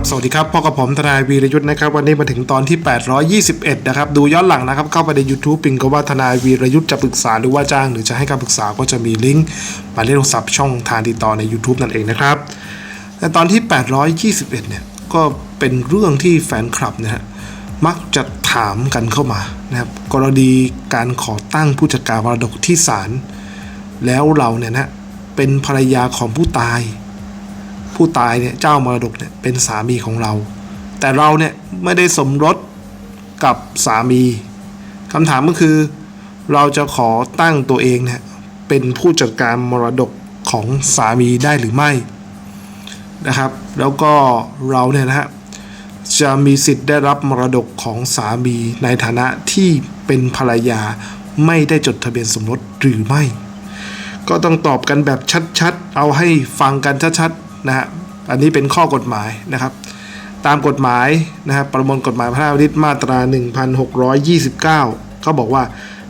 ับสวัสดีครับพ่อกับผมทนายวีรยุทธ์นะครับ วันนี้มาถึงตอนที่ 821 นะครับ ดูย้อนหลังนะครับ เข้าไปใน YouTube ปิงก็ว่าทนายวีรยุทธ์จะปรึกษาหรือว่าจ้าง หรือจะให้คำปรึกษาก็จะมีลิงก์หมายเลขโทรศัพท์ช่องทางติดต่อใน YouTube นั่นเองนะครับในตอนที่ 821 เนี่ยก็เป็นเรื่องที่แฟนคลับนะฮะมักจะถามกันเข้ามานะครับกรณีการขอตั้งผู้จัดการมรดกที่ศาลแล้วเราเนี่ยนะเป็นภรรยาของผู้ตาย ผู้ตายเนี่ยเจ้ามรดกเนี่ยเป็นสามีของเรา แต่เราเนี่ยไม่ได้สมรสกับสามีคำถามก็คือ เราจะขอตั้งตัวเองเนี่ยเป็นผู้จัดการมรดกของสามีได้หรือไม่นะครับ แล้วก็เราเนี่ยนะฮะจะมีสิทธิ์ได้รับมรดกของสามีในฐานะที่เป็นภรรยาไม่ได้จดทะเบียนสมรสหรือไม่ ก็ต้องตอบกันแบบชัดๆ เอาให้ฟังกันชัดๆ นะฮะอันนี้เป็นข้อกฎหมายนะครับ ตามกฎหมายนะครับประมวลกฎหมายพระราชบัญญัติมาตรา 1629 เขาบอกว่า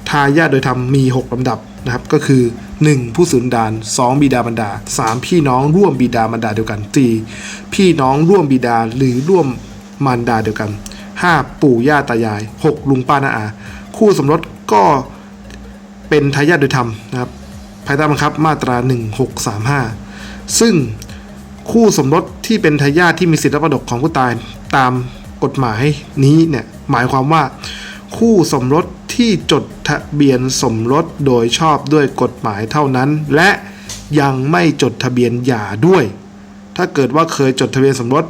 ทายาทโดยธรรมมี 6ลำดับนะครับก็คือ 1. ผู้สูญดาน 2. บิดาบรรดา 3. พี่น้องร่วมบิดามารดาเดียวกัน 4. พี่น้องร่วมบิดาหรือร่วมมารดาเดียวกัน 5. ปู่ย่าตายาย 6. ลุงป้าน้าอา คู่สมรสก็เป็นทายาทโดยธรรมนะครับภายใต้บังคับมาตรา 1635 ซึ่ง คู่สมรสที่เป็นทายาทที่มีสิทธิรับมรดกของผู้ตายตามกฎหมายนี้เนี่ยหมายความว่า คู่สมรสที่จดทะเบียนสมรสโดยชอบด้วยกฎหมายเท่านั้น และยังไม่จดทะเบียนหย่าด้วย ถ้าเกิดว่าเคยจดทะเบียนสมรส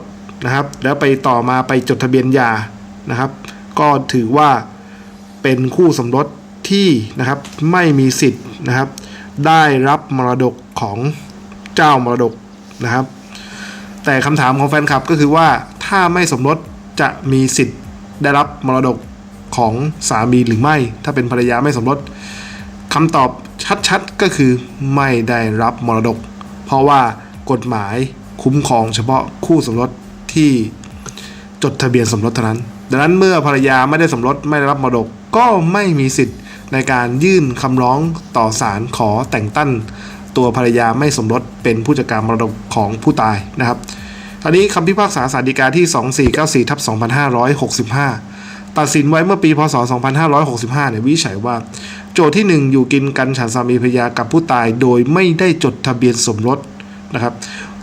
นะครับ แล้วไปต่อมาไปจดทะเบียนหย่านะครับ ก็ถือว่าเป็นคู่สมรสที่นะครับไม่มีสิทธิ์นะครับ ได้รับมรดกของเจ้ามรดกนะครับ แต่คำถามของแฟนคลับก็คือว่าถ้าไม่สมรสจะมีสิทธิ์ได้รับมรดกของสามีหรือไม่ ถ้าเป็นภรรยาไม่สมรสคำตอบชัดๆก็คือไม่ได้รับมรดก เพราะว่ากฎหมายคุ้มครองเฉพาะคู่สมรสที่จดทะเบียนสมรสเท่านั้น ดังนั้นเมื่อภรรยาไม่ได้สมรสไม่ได้รับมรดกก็ไม่มีสิทธิ์ในการยื่นคำร้องต่อศาลขอแต่งตั้ง ตัวภรรยาไม่สมรสเป็นผู้จัดการมรดกของผู้ตายนะครับตอนนี้คำพิพากษาสารดีกาที่ 2494ทับ2565 ตัดสินไว้เมื่อปีพศ 2565เนี่ยวิจัยว่า โจทย์ที่ 1 อยู่กินกันฉันสามีภรรยากับผู้ตายโดยไม่ได้จดทะเบียนสมรสนะครับ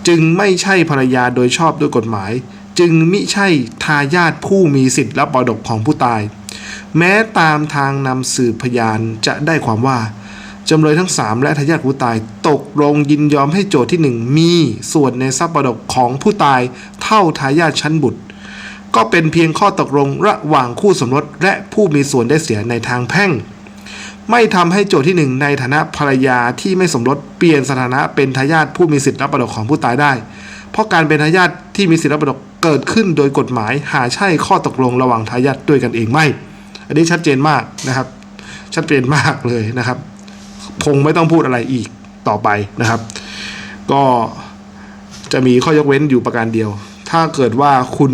จึงไม่ใช่ภรรยาโดยชอบด้วยกฎหมาย จึงมิใช่ทายาทผู้มีสิทธิ์รับมรดกของผู้ตาย แม้ตามทางนำสืบพยานจะได้ความว่า จำเลยทั้ง 3 และทายาทผู้ตายตกลงยินยอมให้โจทย์ที่ 1 มีส่วนในทรัพย์มรดกของผู้ตายเท่าทายาทชั้นบุตร ก็เป็นเพียงข้อตกลงระหว่างคู่สมรสและผู้มีส่วนได้เสียในทางแพ่ง ไม่ทำให้โจทย์ที่ 1 ในฐานะภรรยาที่ไม่สมรสเปลี่ยนสถานะเป็นทายาทผู้มีสิทธิ์รับมรดกของผู้ตายได้ เพราะการเป็นทายาทที่มีสิทธิ์รับมรดกเกิดขึ้นโดยกฎหมายหาใช่ข้อตกลงระหว่างทายาทด้วยกันเองไม่ อันนี้ชัดเจนมากนะครับ ชัดเจนมากเลยนะครับ คงไม่ต้องพูดอะไรอีกต่อไปนะครับ ก็จะมีข้อยกเว้นอยู่ประการเดียว ถ้าเกิดว่าคุณ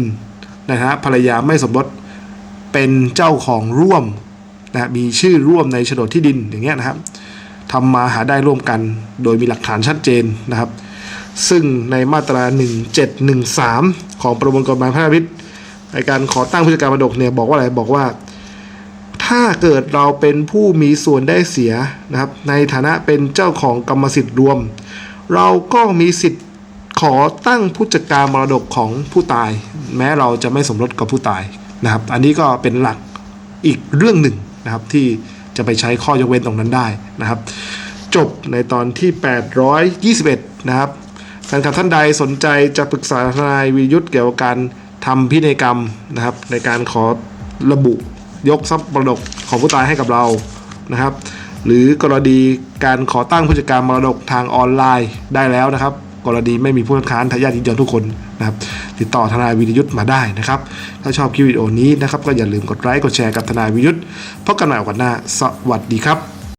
นะฮะภรรยาไม่สมรสเป็นเจ้าของร่วมนะมีชื่อร่วมในโฉนดที่ดินอย่างเงี้ยนะครับทำมาหาได้ร่วมกัน โดยมีหลักฐานชัดเจนนะครับ ซึ่งในมาตรา 1713 ของประมวลกฎหมายแพ่งพิษในการขอตั้งผู้จัดการมรดกเนี่ยบอกว่าอะไรบอกว่า ถ้าเกิดเราเป็นผู้มีส่วนได้เสียนะครับ ในฐานะเป็นเจ้าของกรรมสิทธิ์รวม เราก็มีสิทธิ์ขอตั้งผู้จัดการมรดกของผู้ตาย แม้เราจะไม่สมรสกับผู้ตายนะครับ อันนี้ก็เป็นหลักอีกเรื่องหนึ่งนะครับที่จะไปใช้ข้อยกเว้นตรงนั้นได้นะครับ จบในตอนที่ 821 นะครับแฟนคลับท่านใดสนใจจะปรึกษาทนายวีรยุทธ์เกี่ยวกับการทำพินัยกรรมนะครับ ในการขอระบุ ยกทรัพย์มรดกของผู้ตายให้กับเรานะครับ หรือกรณีการขอตั้งผู้จัดการมรดกทางออนไลน์ได้แล้วนะครับ กรณีไม่มีผู้ค้านทายาทยินยอมทุกคนนะครับ ติดต่อทนายวิรยุทธ์มาได้นะครับ ถ้าชอบคลิปวิดีโอนี้นะครับก็อย่าลืมกดไลค์กดแชร์กับทนายวิรยุทธ์พบกันใหม่วันหน้าสวัสดีครับ